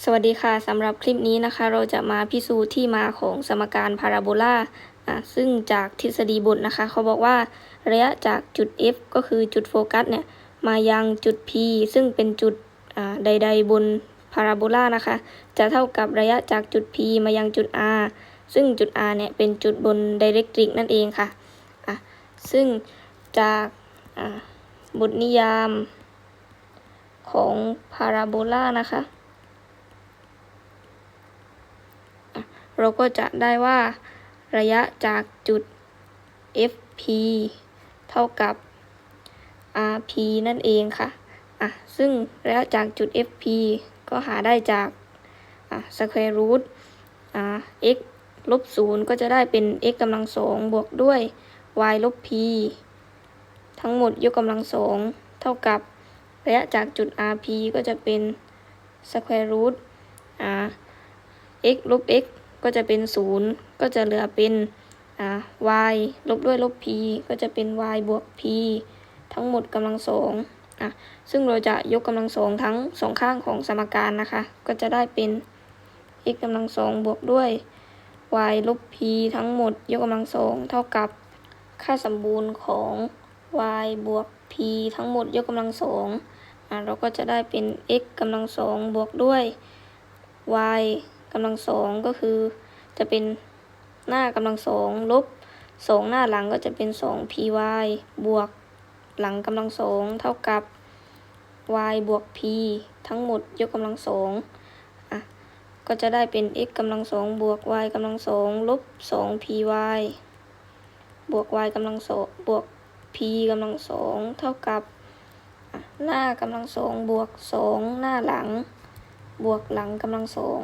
สวัสดีค่ะสำหรับคลิปนี้นะคะ เราจะมาพิสูจน์ที่มาของสมการพาราโบลาอะซึ่งจากทฤษฎีบทนะคะ เขาบอกว่าระยะจากจุด F ก็คือจุดโฟกัสเนี่ยมายังจุด P ซึ่งเป็นจุดอ่าใด ๆ บนพาราโบลานะคะ จะเท่ากับระยะจากจุด P มายังจุด R ซึ่งจุด R เนี่ยเป็นจุดบนไดเรกตริกนั่นเองค่ะอะซึ่งจากอ่าบทนิยามของพาราโบลานะคะ เราก็จะได้ว่า ระยะจากจุด FP เท่ากับ RP นั่นเองค่ะอะซึ่งระยะจากจุด FP ก็หาได้จากอะ square root อ่า x ลบศูนย์ก็จะได้เป็น x กำลังสองบวกด้วย y ลบ p ทั้งหมดยกกำลังสองเท่ากับระยะจากจุด RP ก็จะเป็น square root อ่า x ลบ x ก็จะเป็นศูนย์ก็จะเหลือเป็นอ่า y ลบด้วยลบ p ก็จะเป็น y บวก p ทั้งหมดกำลังสองอะซึ่งเราจะยกกำลังสองทั้งสองข้างของสมการนะคะ ก็จะได้เป็น x กำลังสองบวกด้วย y ลบ p ทั้งหมดยกกำลังสองเท่ากับค่าสมบูรณ์ของ y บวก p ทั้งหมดยกกำลังสองอะเราก็จะได้เป็น x กำลังสองบวกด้วย y กำลังสองก็คือ จะเป็นหน้ากำลังสองลบสองหน้าหลังก็จะเป็นสอง py บวกหลังกำลังสองเท่ากับ y บวก p ทั้งหมดยกกำลังสองอะก็จะได้เป็น x กำลังสองบวก y กำลังสองลบสอง py บวก y กำลังสองบวก p กำลังสองเท่ากับหน้ากำลังสองบวกสองหน้าหลัง บวกหลังกำลังสอง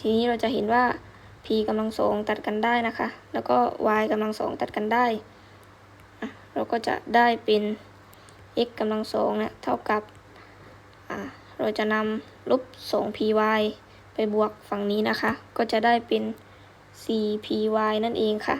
ทีนี้เราจะเห็นว่า p กำลังสองตัดกันได้นะคะ แล้วก็ y กำลังสองตัดกันได้ เราก็จะได้เป็น x กำลังสองเนี่ยเท่ากับ เราจะนำลบสอง py ไปบวกฝั่งนี้นะคะ ก็จะได้เป็น 4py นั่นเองค่ะ